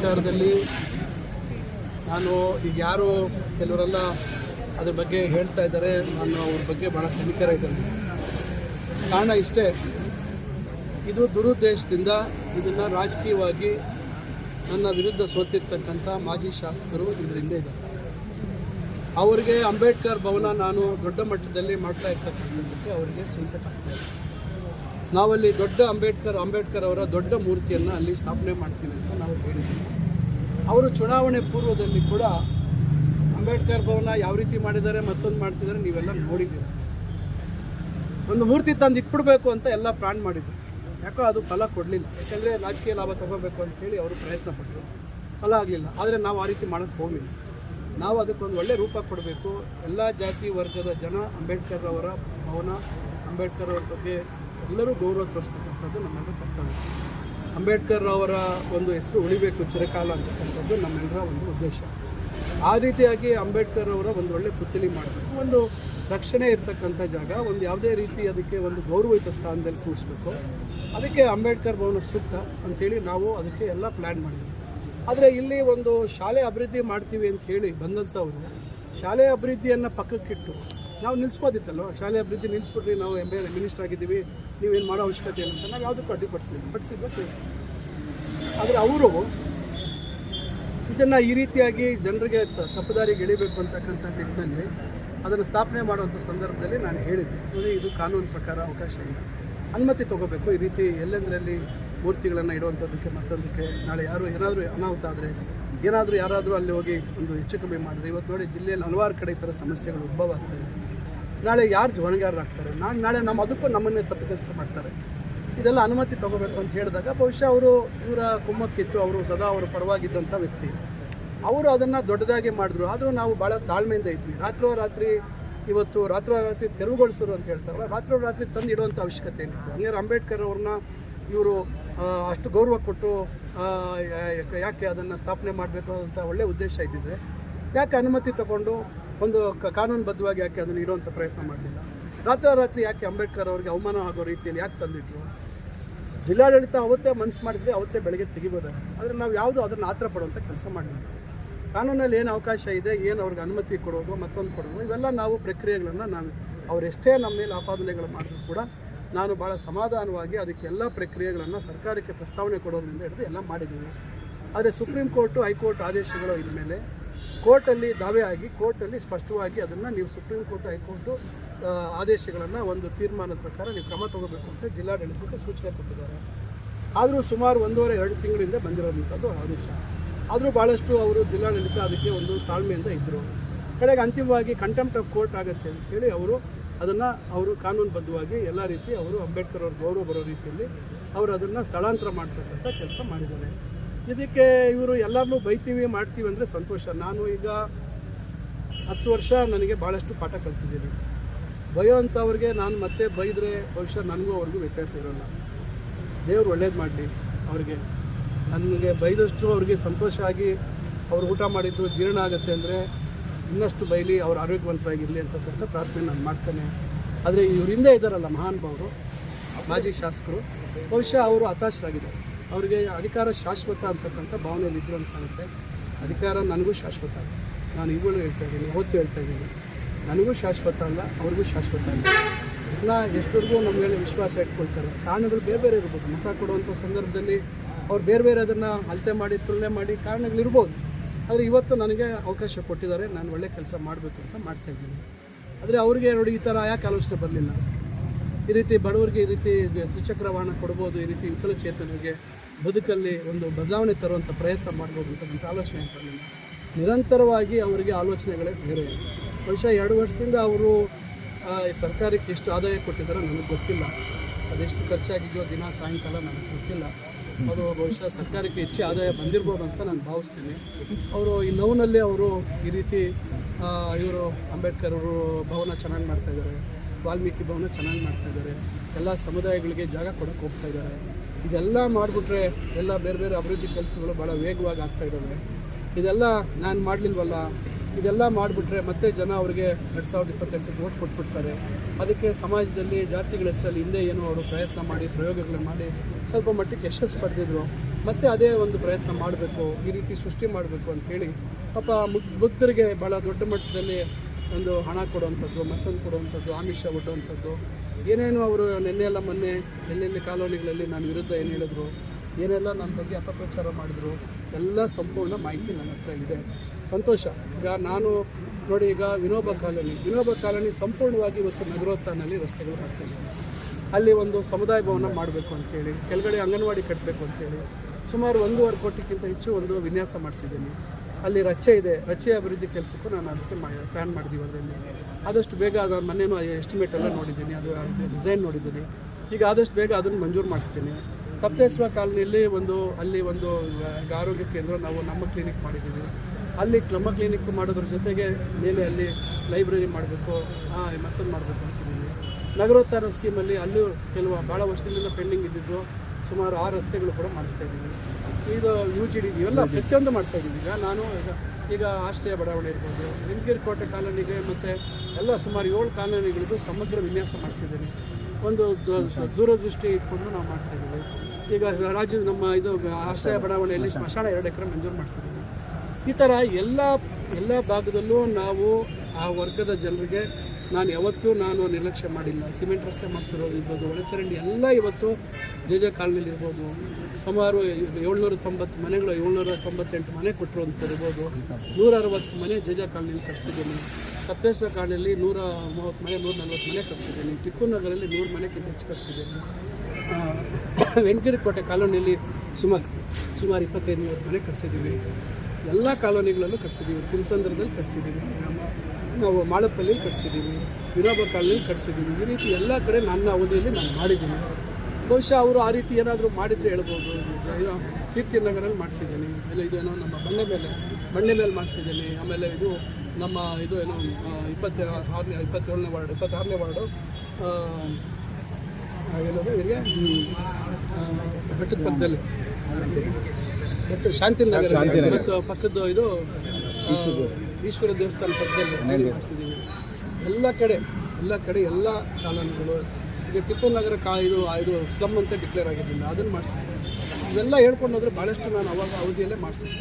ವಿಚಾರದಲ್ಲಿ ನಾನು ಈಗ ಯಾರು ಕೆಲವರೆಲ್ಲ ಅದ್ರ ಬಗ್ಗೆ ಹೇಳ್ತಾ ಇದ್ದಾರೆ. ನಾನು ಅವ್ರ ಬಗ್ಗೆ ಭಾಳ ತನಿಖರ ಇದ್ದೇನೆ. ಕಾರಣ ಇಷ್ಟೇ, ಇದು ದುರುದ್ದೇಶದಿಂದ ಇದನ್ನು ರಾಜಕೀಯವಾಗಿ ನನ್ನ ವಿರುದ್ಧ ಸೋತಿರ್ತಕ್ಕಂಥ ಮಾಜಿ ಶಾಸಕರು ಇದರಿಂದ ಇದೆ. ಅವರಿಗೆ ಅಂಬೇಡ್ಕರ್ ಭವನ ನಾನು ದೊಡ್ಡ ಮಟ್ಟದಲ್ಲಿ ಮಾಡ್ತಾ ಇರ್ತಕ್ಕಂಥದ್ದಕ್ಕೆ ಅವರಿಗೆ ಸಹಿಸಕ್ಕಾಗ್ತಾ ಇದೆ. ನಾವಲ್ಲಿ ದೊಡ್ಡ ಅಂಬೇಡ್ಕರ್ ಅಂಬೇಡ್ಕರ್ ಅವರ ದೊಡ್ಡ ಮೂರ್ತಿಯನ್ನು ಅಲ್ಲಿ ಸ್ಥಾಪನೆ ಮಾಡ್ತೀವಿ ಅಂತ ನಾವು ಹೇಳಿದ್ದೀವಿ. ಅವರು ಚುನಾವಣೆ ಪೂರ್ವದಲ್ಲಿ ಕೂಡ ಅಂಬೇಡ್ಕರ್ ಭವನ ಯಾವ ರೀತಿ ಮಾಡಿದ್ದಾರೆ, ಮತ್ತೊಂದು ಮಾಡ್ತಿದ್ದಾರೆ, ನೀವೆಲ್ಲ ನೋಡಿದ್ದೀರ. ಒಂದು ಮೂರ್ತಿ ತಂದು ಇಟ್ಬಿಡ್ಬೇಕು ಅಂತ ಎಲ್ಲ ಪ್ಲಾನ್ ಮಾಡಿದ್ರು. ಯಾಕೋ ಅದು ಫಲ ಕೊಡಲಿಲ್ಲ. ಯಾಕೆಂದರೆ ರಾಜಕೀಯ ಲಾಭ ತಗೋಬೇಕು ಅಂತ ಹೇಳಿ ಅವರು ಪ್ರಯತ್ನ ಪಟ್ಟರು. ಫಲ ಆಗಲಿಲ್ಲ. ಆದರೆ ನಾವು ಆ ರೀತಿ ಮಾಡೋಕ್ಕೆ ಹೋಗಿಲ್ಲ ನಾವು ಅದಕ್ಕೊಂದು ಒಳ್ಳೆ ರೂಪ ಕೊಡಬೇಕು. ಎಲ್ಲ ಜಾತಿ ವರ್ಗದ ಜನ ಅಂಬೇಡ್ಕರ್ ಅವರ ಭವನ, ಅಂಬೇಡ್ಕರ್ ಅವರ ಬಗ್ಗೆ ಎಲ್ಲರೂ ಗೌರವ ತೋರಿಸ್ತಕ್ಕಂಥದ್ದು ನಮ್ಮಲ್ಲಿ ಕರ್ತವ್ಯ. ಅಂಬೇಡ್ಕರ್ ಅವರ ಒಂದು ಹೆಸರು ಉಳಿಬೇಕು ಚಿರಕಾಲ ಅಂತಕ್ಕಂಥದ್ದು ನಮ್ಮೆಲ್ಲರ ಒಂದು ಉದ್ದೇಶ. ಆ ರೀತಿಯಾಗಿ ಅಂಬೇಡ್ಕರ್ ಅವರ ಒಂದು ಒಳ್ಳೆ ಪುತ್ಥಳಿ ಮಾಡಬೇಕು. ಒಂದು ರಕ್ಷಣೆ ಇರತಕ್ಕಂಥ ಜಾಗ, ಒಂದು ಯಾವುದೇ ರೀತಿ ಅದಕ್ಕೆ ಒಂದು ಗೌರವಯುತ ಸ್ಥಾನದಲ್ಲಿ ಕೂರಿಸ್ಬೇಕು. ಅದಕ್ಕೆ ಅಂಬೇಡ್ಕರ್ ಭವನ ಸೂಕ್ತ ಅಂಥೇಳಿ ನಾವು ಅದಕ್ಕೆ ಎಲ್ಲ ಪ್ಲ್ಯಾನ್ ಮಾಡಿದ್ವಿ. ಆದರೆ ಇಲ್ಲಿ ಒಂದು ಶಾಲೆ ಅಭಿವೃದ್ಧಿ ಮಾಡ್ತೀವಿ ಅಂತ ಹೇಳಿ ಬಂದಂಥವ್ರು ಶಾಲೆ ಅಭಿವೃದ್ಧಿಯನ್ನು ಪಕ್ಕಕ್ಕಿಟ್ಟು, ನಾವು ನಿಲ್ಲಿಸ್ಬೋದಿತ್ತಲ್ವ ಶಾಲೆ ಅಭಿವೃದ್ಧಿ ನಿಲ್ಲಿಸ್ಬಿಟ್ರಿ ನಾವು ಎಂ ಎಲ್ ಮಿನಿಸ್ಟರ್ ಆಗಿದ್ದೀವಿ. ನೀವೇನು ಮಾಡೋ ಅವಶ್ಯಕತೆ ಏನಂತ ನಾವು ಯಾವುದಕ್ಕೂ ಅಡ್ಡಿಪಡಿಸ್ತೀವಿ ಪಡಿಸಿದ್ರು ಸರಿ ಆದರೆ ಅವರು ಇದನ್ನು ಈ ರೀತಿಯಾಗಿ ಜನರಿಗೆ ತಪ್ಪುದಾರಿಗೆ ಎಳಿಬೇಕು ಅಂತಕ್ಕಂಥ ನಿಟ್ಟಿನಲ್ಲಿ ಅದನ್ನು ಸ್ಥಾಪನೆ ಮಾಡುವಂಥ ಸಂದರ್ಭದಲ್ಲಿ ನಾನು ಹೇಳಿದ್ದೆ. ನೋಡಿ, ಇದು ಕಾನೂನು ಪ್ರಕಾರ ಅವಕಾಶ ಇಲ್ಲ. ಅನುಮತಿ ತಗೋಬೇಕು. ಈ ರೀತಿ ಎಲ್ಲೆಂದರಲ್ಲಿ ಮೂರ್ತಿಗಳನ್ನು ಇಡುವಂಥದ್ದಕ್ಕೆ ಮತ್ತೊಂದಕ್ಕೆ ನಾಳೆ ಯಾರು ಏನಾದರೂ ಅನಾಹುತ ಆದರೆ ಏನಾದರೂ ಯಾರಾದರೂ ಅಲ್ಲಿ ಹೋಗಿ ಒಂದು ಹೆಚ್ಚು ಕಮ್ಮಿ ಮಾಡಿದ್ರೆ. ಇವತ್ತು ನೋಡಿ, ಜಿಲ್ಲೆಯಲ್ಲಿ ಹಲವಾರು ಕಡೆ ಈ ಥರ ಸಮಸ್ಯೆಗಳು ಉದ್ಭವ ಆಗ್ತವೆ ನಾಳೆ ಯಾರು ಹೊಣೆಗಾರರಾಗ್ತಾರೆ ನಾನು ನಾಳೆ ನಮ್ಮ ಅದಕ್ಕೂ ನಮ್ಮನ್ನೇ ತಪ್ಪಿತಸ್ಥ ಮಾಡ್ತಾರೆ. ಇದೆಲ್ಲ ಅನುಮತಿ ತಗೋಬೇಕು ಅಂತ ಹೇಳಿದಾಗ ಬಹುಶಃ ಅವರು ಇವರ ಕುಮ್ಮಕ್ಕಿತ್ತು, ಅವರು ಸದಾ ಅವರು ಪರವಾಗಿದ್ದಂಥ ವ್ಯಕ್ತಿ. ಅವರು ಅದನ್ನು ದೊಡ್ಡದಾಗಿ ಮಾಡಿದ್ರು. ಆದರೂ ನಾವು ಭಾಳ ತಾಳ್ಮೆಯಿಂದ ಇದ್ವಿ. ರಾತ್ರೋರಾತ್ರಿ ಇವತ್ತು ರಾತ್ರೋರಾತ್ರಿ ತೆರವುಗೊಳಿಸೋರು ಅಂತ ಹೇಳ್ತಾರಲ್ಲ, ರಾತ್ರೋರಾತ್ರಿ ತಂದು ಇಡುವಂಥ ಅವಶ್ಯಕತೆ ಏನಿತ್ತು? ಹಂಗಾರೆ ಅಂಬೇಡ್ಕರ್ ಅವ್ರನ್ನ ಇವರು ಅಷ್ಟು ಗೌರವ ಕೊಟ್ಟು ಯಾಕೆ ಅದನ್ನು ಸ್ಥಾಪನೆ ಮಾಡಬೇಕು ಅಂತ ಒಳ್ಳೆಯ ಉದ್ದೇಶ ಇದ್ದಿದ್ರೆ ಯಾಕೆ ಅನುಮತಿ ತಗೊಂಡು ಒಂದು ಕಾನೂನುಬದ್ಧವಾಗಿ ಯಾಕೆ ಅದನ್ನು ಇಡುವಂಥ ಪ್ರಯತ್ನ ಮಾಡಲಿಲ್ಲ? ರಾತ್ರೋರಾತ್ರಿ ಯಾಕೆ ಅಂಬೇಡ್ಕರ್ ಅವರಿಗೆ ಅವಮಾನ ಆಗೋ ರೀತಿಯಲ್ಲಿ ಯಾಕೆ ತಂದಿಟ್ರು ಜಿಲ್ಲಾಡಳಿತ ಅವತ್ತೇ ಮನಸ್ಸು ಮಾಡಿದರೆ ಅವತ್ತೇ ಬೆಳಗ್ಗೆ ತೆಗಿಬೋದು? ಆದರೆ ನಾವು ಯಾವುದು ಅದನ್ನು ಆತರ ಪಡುವಂಥ ಕೆಲಸ ಮಾಡಲಿಲ್ಲ. ಕಾನೂನಲ್ಲಿ ಏನು ಅವಕಾಶ ಇದೆ, ಏನು ಅವ್ರಿಗೆ ಅನುಮತಿ ಕೊಡೋದು, ಮತ್ತೊಂದು ಕೊಡೋದು, ಇವೆಲ್ಲ ನಾವು ಪ್ರಕ್ರಿಯೆಗಳನ್ನು ನಾನು ಅವರೆಷ್ಟೇ ನಮ್ಮ ಮೇಲೆ ಆಪಾದನೆಗಳು ಮಾಡಿದ್ರು ಕೂಡ ನಾನು ಭಾಳ ಸಮಾಧಾನವಾಗಿ ಅದಕ್ಕೆಲ್ಲ ಪ್ರಕ್ರಿಯೆಗಳನ್ನು ಸರ್ಕಾರಕ್ಕೆ ಪ್ರಸ್ತಾವನೆ ಕೊಡೋದ್ರಿಂದ ಹಿಡಿದು ಎಲ್ಲ ಮಾಡಿದ್ದೀವಿ. ಆದರೆ ಸುಪ್ರೀಂ ಕೋರ್ಟು, ಹೈಕೋರ್ಟ್ ಆದೇಶಗಳು ಇದ್ಮೇಲೆ ಕೋರ್ಟಲ್ಲಿ ದಾವೆ ಆಗಿ, ಕೋರ್ಟಲ್ಲಿ ಸ್ಪಷ್ಟವಾಗಿ ಅದನ್ನು ನೀವು ಸುಪ್ರೀಂ ಕೋರ್ಟ್ ಹೈಕೋರ್ಟು ಆದೇಶಗಳನ್ನು ಒಂದು ತೀರ್ಮಾನದ ಪ್ರಕಾರ ನೀವು ಕ್ರಮ ತಗೋಬೇಕು ಅಂತ ಜಿಲ್ಲಾಡಳಿತಕ್ಕೆ ಸೂಚನೆ ಕೊಟ್ಟಿದ್ದಾರೆ. ಆದರೂ ಸುಮಾರು ಒಂದೂವರೆ, ಎರಡು ತಿಂಗಳಿಂದ ಬಂದಿರೋದಂಥದ್ದು ಆದೇಶ. ಆದರೂ ಭಾಳಷ್ಟು ಅವರು ಜಿಲ್ಲಾಡಳಿತ ಅದಕ್ಕೆ ಒಂದು ತಾಳ್ಮೆಯಿಂದ ಇದ್ದರು ಕಡೆಗೆ ಅಂತಿಮವಾಗಿ ಕಂಟೆಂಪ್ಟ್ ಆಫ್ ಕೋರ್ಟ್ ಆಗುತ್ತೆ ಅಂತ ಹೇಳಿ ಅವರು ಅದನ್ನು ಅವರು ಕಾನೂನುಬದ್ಧವಾಗಿ ಎಲ್ಲ ರೀತಿ ಅವರು ಅಂಬೇಡ್ಕರ್ ಅವ್ರ ಗೌರವ ಬರೋ ರೀತಿಯಲ್ಲಿ ಅವರು ಅದನ್ನು ಸ್ಥಳಾಂತರ ಮಾಡ್ತಕ್ಕಂಥ ಕೆಲಸ ಮಾಡಿದ್ದಾರೆ. ಇದಕ್ಕೆ ಇವರು ಎಲ್ಲರನ್ನೂ ಬೈತೀವಿ, ಮಾಡ್ತೀವಿ ಅಂದರೆ ಸಂತೋಷ. ನಾನು ಈಗ ಹತ್ತು ವರ್ಷ ನನಗೆ ಭಾಳಷ್ಟು ಪಾಠ ಕಲ್ತಿದ್ದೀನಿ. ಬಯೋ ಅಂಥವ್ರಿಗೆ ನಾನು ಮತ್ತೆ ಬೈದರೆ ಬಹುಶಃ ನನಗೂ ಅವ್ರಿಗೂ ವ್ಯತ್ಯಾಸ ಇರೋಲ್ಲ. ದೇವ್ರು ಒಳ್ಳೇದು ಮಾಡಲಿ ಅವ್ರಿಗೆ. ನನಗೆ ಬೈದಷ್ಟು ಅವ್ರಿಗೆ ಸಂತೋಷ ಆಗಿ ಅವ್ರು ಊಟ ಮಾಡಿದ್ದು ಜೀರ್ಣ ಆಗುತ್ತೆ ಅಂದರೆ ಇನ್ನಷ್ಟು ಬೈಲಿ ಅವ್ರು ಆರೋಗ್ಯವಂತರಾಗಿರಲಿ ಅಂತಕ್ಕಂಥ ಪ್ರಾರ್ಥನೆ ನಾನು ಮಾಡ್ತೇನೆ. ಆದರೆ ಇವರಿಂದ ಇದ್ದಾರಲ್ಲ ಮಹಾನುಭಾವರು ಮಾಜಿ ಶಾಸಕರು, ಬಹುಶಃ ಅವರು ಹತಾಶರಾಗಿದ್ದಾರೆ. ಅವರಿಗೆ ಅಧಿಕಾರ ಶಾಶ್ವತ ಅಂತಕ್ಕಂಥ ಭಾವನೆಯಲ್ಲಿ ಇದ್ರು ಅಂತ ಕಾಣುತ್ತೆ. ಅಧಿಕಾರ ನನಗೂ ಶಾಶ್ವತ ಅಲ್ಲ. ನಾನು ಇವುಗಳು ಹೇಳ್ತಾ ಇದ್ದೀನಿ ಹೊತ್ತು ಹೇಳ್ತಾ ಇದ್ದೀನಿ. ನನಗೂ ಶಾಶ್ವತ ಅಲ್ಲ, ಅವ್ರಿಗೂ ಶಾಶ್ವತ ಅಲ್ಲ. ಜನ ಎಷ್ಟರಿಗೂ ನಮ್ಮ ಮೇಲೆ ವಿಶ್ವಾಸ ಇಟ್ಕೊಳ್ತಾರೆ. ಕಾರಣಗಳು ಬೇರೆ ಬೇರೆ ಇರ್ಬೋದು. ಮತ ಕೊಡುವಂಥ ಸಂದರ್ಭದಲ್ಲಿ ಅವ್ರು ಬೇರೆ ಬೇರೆ ಅದನ್ನು ಅಳತೆ ಮಾಡಿ, ತುಲನೆ ಮಾಡಿ ಕಾರಣಗಳಿರ್ಬೋದು ಆದರೆ ಇವತ್ತು ನನಗೆ ಅವಕಾಶ ಕೊಟ್ಟಿದ್ದಾರೆ. ನಾನು ಒಳ್ಳೆ ಕೆಲಸ ಮಾಡಬೇಕು ಅಂತ ಮಾಡ್ತಾ ಇದ್ದೀನಿ. ಆದರೆ ಅವ್ರಿಗೆ ನೋಡಿ ಈ ಥರ ಯಾಕೆ ಆಲೋಚನೆ ಬರಲಿಲ್ಲ? ಈ ರೀತಿ ಬಡವರಿಗೆ ಈ ರೀತಿ ದ್ವಿಚಕ್ರ ವಾಹನ ಕೊಡ್ಬೋದು, ಈ ರೀತಿ ವಿಕಲಚೇತನರಿಗೆ ಬದುಕಲ್ಲಿ ಒಂದು ಬದಲಾವಣೆ ತರುವಂಥ ಪ್ರಯತ್ನ ಮಾಡ್ಬೋದು ಅಂತಕ್ಕಂಥ ಆಲೋಚನೆ ಅಂತ ನಿರಂತರವಾಗಿ ಅವರಿಗೆ ಆಲೋಚನೆಗಳೇ ಬೇರೆ. ಬಹುಶಃ ಎರಡು ವರ್ಷದಿಂದ ಅವರು ಸರ್ಕಾರಕ್ಕೆ ಎಷ್ಟು ಆದಾಯ ಕೊಟ್ಟಿದ್ದಾರೆ ನನಗೆ ಗೊತ್ತಿಲ್ಲ. ಅದೆಷ್ಟು ಖರ್ಚಾಗಿದೆಯೋ ದಿನ ಸಾಯಂಕಾಲ ನನಗೆ ಗೊತ್ತಿಲ್ಲ. ಅದು ಬಹುಶಃ ಸರ್ಕಾರಕ್ಕೆ ಹೆಚ್ಚು ಆದಾಯ ಬಂದಿರ್ಬೋದು ಅಂತ ನಾನು ಭಾವಿಸ್ತೀನಿ. ಅವರು ಈ ನೋವಿನಲ್ಲಿ ಅವರು ಈ ರೀತಿ ಇವರು ಅಂಬೇಡ್ಕರ್ ಅವರು ಭವನ ಚೆನ್ನಾಗಿ ಮಾಡ್ತಾಯಿದ್ದಾರೆ ವಾಲ್ಮೀಕಿ ಭವನ ಚೆನ್ನಾಗಿ ಮಾಡ್ತಾಯಿದ್ದಾರೆ ಎಲ್ಲ ಸಮುದಾಯಗಳಿಗೆ ಜಾಗ ಕೊಡೋಕ್ಕೆ ಹೋಗ್ತಾ ಇದ್ದಾರೆ. ಇದೆಲ್ಲ ಮಾಡಿಬಿಟ್ರೆ ಎಲ್ಲ ಬೇರೆ ಬೇರೆ ಅಭಿವೃದ್ಧಿ ಕೆಲಸಗಳು ಭಾಳ ವೇಗವಾಗಿ ಆಗ್ತಾ ಇದ್ದಾವೆ. ಇದೆಲ್ಲ ನಾನು ಮಾಡಲಿಲ್ವಲ್ಲ? ಇದೆಲ್ಲ ಮಾಡಿಬಿಟ್ರೆ ಮತ್ತೆ ಜನ ಅವರಿಗೆ ಎರಡು ಸಾವಿರದ ಇಪ್ಪತ್ತೆಂಟಕ್ಕೆ ಓಟ್ ಕೊಟ್ಬಿಡ್ತಾರೆ. ಅದಕ್ಕೆ ಸಮಾಜದಲ್ಲಿ ಜಾತಿಗಳ ಹೆಸರಲ್ಲಿ ಹಿಂದೆ ಏನೋ ಅವರು ಪ್ರಯತ್ನ ಮಾಡಿ, ಪ್ರಯೋಗಗಳನ್ನ ಮಾಡಿ ಸ್ವಲ್ಪ ಮಟ್ಟಿಗೆ ಯಶಸ್ಸು ಪಡೆದಿದ್ರು. ಮತ್ತೆ ಅದೇ ಒಂದು ಪ್ರಯತ್ನ ಮಾಡಬೇಕು, ಈ ರೀತಿ ಸೃಷ್ಟಿ ಮಾಡಬೇಕು ಅಂತ ಹೇಳಿ ಪಾಪ ಭಕ್ತರಿಗೆ ಭಾಳ ದೊಡ್ಡ ಮಟ್ಟದಲ್ಲಿ ಒಂದು ಹಣ ಕೊಡುವಂಥದ್ದು, ಮತ್ತೊಂದು ಕೊಡುವಂಥದ್ದು, ಆಮಿಷ ಒಡ್ಡುವಂಥದ್ದು. ಏನೇನು ಅವರು ನಿನ್ನೆ ಎಲ್ಲ ಮೊನ್ನೆ ಎಲ್ಲೆಲ್ಲಿ ಕಾಲೋನಿಗಳಲ್ಲಿ ನಾನು ವಿರುದ್ಧ ಏನು ಹೇಳಿದ್ರು, ಏನೆಲ್ಲ ನನ್ನ ಬಗ್ಗೆ ಅಪಪ್ರಚಾರ ಮಾಡಿದ್ರು, ಎಲ್ಲ ಸಂಪೂರ್ಣ ಮಾಹಿತಿ ನನ್ನ ಹತ್ರ ಇದೆ. ಸಂತೋಷ. ಈಗ ನಾನು ನೋಡಿ, ಈಗ ವಿನೋಬ ಕಾಲೋನಿ. ವಿನೋಬ ಕಾಲೋನಿ ಸಂಪೂರ್ಣವಾಗಿ ಇವತ್ತು ನಗರೋತ್ಥಾನಲ್ಲಿ ರಸ್ತೆಗಳು ಮಾಡ್ತಿದ್ದಾರೆ ಅಲ್ಲಿ ಒಂದು ಸಮುದಾಯ ಭವನ ಮಾಡಬೇಕು ಅಂತೇಳಿ ಕೆಳಗಡೆ ಅಂಗನವಾಡಿ ಕಟ್ಟಬೇಕು ಅಂತೇಳಿ ಸುಮಾರು ಒಂದೂವರೆ ಕೋಟಿಗಿಂತ ಹೆಚ್ಚು ಒಂದು ವಿನ್ಯಾಸ ಮಾಡಿಸಿದ್ದೀನಿ. ಅಲ್ಲಿ ರಚ್ಚೆ ಇದೆ. ರಚ್ಚೆ ಅಭಿವೃದ್ಧಿ ಕೆಲಸಕ್ಕೂ ನಾನು ಅದಕ್ಕೆ ಪ್ಲ್ಯಾನ್ ಮಾಡಿದ್ದೀವಿ ಅದರಲ್ಲಿ. ಆದಷ್ಟು ಬೇಗ ಅದು ಮನೆಯೂ ಎಸ್ಟಿಮೇಟ್ ಎಲ್ಲ ನೋಡಿದ್ದೀನಿ. ಅದು ಡಿಸೈನ್ ನೋಡಿದ್ದೀನಿ. ಈಗ ಆದಷ್ಟು ಬೇಗ ಅದನ್ನು ಮಂಜೂರು ಮಾಡಿಸ್ತೀನಿ. ತಪ್ಪೇಶ್ವರ ಕಾಲನಿಯಲ್ಲಿ ಒಂದು, ಅಲ್ಲಿ ಒಂದು ಆರೋಗ್ಯ ಕೇಂದ್ರ ನಾವು ನಮ್ಮ ಕ್ಲಿನಿಕ್ ಮಾಡಿದ್ದೀವಿ. ಅಲ್ಲಿ ನಮ್ಮ ಕ್ಲಿನಿಕ್ ಮಾಡೋದ್ರ ಜೊತೆಗೆ ಮೇಲೆ ಅಲ್ಲಿ ಲೈಬ್ರರಿ ಮಾಡಬೇಕು. ಮತ್ತೊಂದು ಮಾಡಬೇಕು ಅಂತಿದ್ದೀನಿ ನಗರೋತ್ಥಾನ ಸ್ಕೀಮಲ್ಲಿ ಅಲ್ಲೂ ಕೆಲವು ಭಾಳ ವರ್ಷದಿಂದ ಪೆಂಡಿಂಗ್ ಇದ್ದಿದ್ದು. ಸುಮಾರು ಆ ರಸ್ತೆಗಳು ಕೂಡ ಮಾಡಿಸ್ತಾ ಇದ್ದೀವಿ. ಇದು ಯು ಜಿ ಡಿ ಇವೆಲ್ಲ ಪ್ರತಿಯೊಂದು ಮಾಡ್ತಾ ಇದ್ದೀವಿ. ಈಗ ನಾನು ಈಗ ಈಗ ಆಶ್ರಯ ಬಡಾವಣೆ ಇರ್ಬೋದು ನಿಮಗಿರಿ ಕೋಟೆ ಕಾಲೋನಿಗೆ ಮತ್ತು ಎಲ್ಲ ಸುಮಾರು ಏಳು ಕಾಲೋನಿಗಳಿಗೂ ಸಮಗ್ರ ವಿನ್ಯಾಸ ಮಾಡಿಸಿದ್ದೀನಿ. ಒಂದು ದೂರದೃಷ್ಟಿ ಇಟ್ಕೊಂಡು ನಾವು ಮಾಡ್ತಾ ಇದ್ದೀವಿ. ಈಗ ರಾಜ್ಯ ನಮ್ಮ ಇದು ಆಶ್ರಯ ಬಡಾವಣೆಯಲ್ಲಿ ಸ್ಮಶಾನ ಎರಡು ಎಕರೆ ಮಂಜೂರು ಮಾಡಿಸಿದ್ದೀವಿ. ಈ ಥರ ಎಲ್ಲ ಎಲ್ಲ ಭಾಗದಲ್ಲೂ ನಾವು ಆ ವರ್ಗದ ಜನರಿಗೆ ನಾನು ಯಾವತ್ತೂ ನಾನು ನಿರ್ಲಕ್ಷ್ಯ ಮಾಡಿಲ್ಲ. ಸಿಮೆಂಟ್ ರಸ್ತೆ ಮಾಡಿಸಿರೋದು ಇರ್ಬೋದು ಒಳಚರಂಡಿ ಎಲ್ಲ ಇವತ್ತು ಜೆ ಜೆ ಕಾಲನಿಲಿ ಇರ್ಬೋದು ಸುಮಾರು ಏಳ್ನೂರ ತೊಂಬತ್ತು ಮನೆಗಳು ಏಳ್ನೂರ ತೊಂಬತ್ತೆಂಟು ಮನೆ ಕೊಟ್ಟರು ಅಂತ ಇರ್ಬೋದು ನೂರ ಅರವತ್ತು ಮನೆ ಜೆ ಜೆ ಕಾಲನಿಲಿ ಕಟ್ಸಿದ್ದೀನಿ ಸಪ್ತೇಶ್ವರ ಕಾಲನಿಯಲ್ಲಿ ನೂರ ಮೂವತ್ತು ಮನೆ ನೂರ ನಲ್ವತ್ತು ಮನೆ ಕಟ್ಸಿದ್ದೀನಿ ಟಿಪ್ಪು ನಗರಲ್ಲಿ ನೂರು ಮನೆಗಿಂತ ಹೆಚ್ಚು ಕಟ್ಸಿದ್ದೀನಿ ವೆಂಕಟಗಿರಿ ಕೋಟೆ ಕಾಲೋನಿಯಲ್ಲಿ ಸುಮಾರು ಸುಮಾರು ಇಪ್ಪತ್ತೈದು, ಮೂವತ್ತು ಮನೆ ಕಟ್ಸಿದ್ದೀವಿ ಎಲ್ಲ ಕಾಲೋನಿಗಳಲ್ಲೂ ಕಟ್ಸಿದ್ದೀವಿ ತಿರುಸಂದ್ರದಲ್ಲಿ ಕಟ್ಸಿದ್ದೀವಿ ನಾವು ಮಾಳಪ್ಪಲ್ಲಿ ಕಟ್ಸಿದ್ದೀವಿ ವಿನೋಬ ಕಾಲೋನಿಲಿ ಕಟ್ಸಿದ್ದೀವಿ ಈ ರೀತಿ ಎಲ್ಲ ಕಡೆ ನನ್ನ ಅವಧಿಯಲ್ಲಿ ನಾನು ಮಾಡಿದ್ದೀನಿ. ಬಹುಶಃ ಅವರು ಆ ರೀತಿ ಏನಾದರೂ ಮಾಡಿದರೆ ಹೇಳ್ಬೋದು. ಇದು ಕೀರ್ತಿ ನಗರಲ್ಲಿ ಮಾಡಿಸಿದ್ದೀನಿ. ಇಲ್ಲ ಇದು ಏನೋ ನಮ್ಮ ಬಂಡೆ ಮೇಲೆ ಬಂಡೆ ಮೇಲೆ ಮಾಡಿಸಿದ್ದೀನಿ. ಆಮೇಲೆ ಇದು ನಮ್ಮ ಇದು ಏನೋ ಇಪ್ಪತ್ತ ಆರನೇ ಇಪ್ಪತ್ತೇಳನೇ ವಾರ್ಡ್ ಇಪ್ಪತ್ತಾರನೇ ವಾರ್ಡು ಏನದು ಆ, ಬೆಟ್ಟದ ಪಕ್ಕದಲ್ಲಿ. ಬೆಟ್ಟ ಶಾಂತಿನಗರ ಮತ್ತು ಪಕ್ಕದ ಇದು ಈಶ್ವರ ದೇವಸ್ಥಾನ. ಪಕ್ಕದಲ್ಲಿ ಮಾಡಿಸಿದ್ದೀವಿ ಎಲ್ಲ ಕಡೆ ಎಲ್ಲ ಕಡೆ ಎಲ್ಲ ಕಾಲೋನಿಗಳು ಈಗ ಟಿಪ್ಪು ನಗರ ಕಾ ಇದು ಇದು ಸ್ಲಮ್ ಅಂತ ಡಿಕ್ಲೇರ್ ಆಗಿದ್ದೀನಿ ಅದನ್ನು ಮಾಡಿಸ್ತೀನಿ ಇವೆಲ್ಲ ಹೇಳ್ಕೊಂಡು ಹೋದ್ರೆ ಭಾಳಷ್ಟು ನಾನು ಅವಾಗ ಅವಧಿಯಲ್ಲೇ ಮಾಡಿಸಿದ್ದೆ.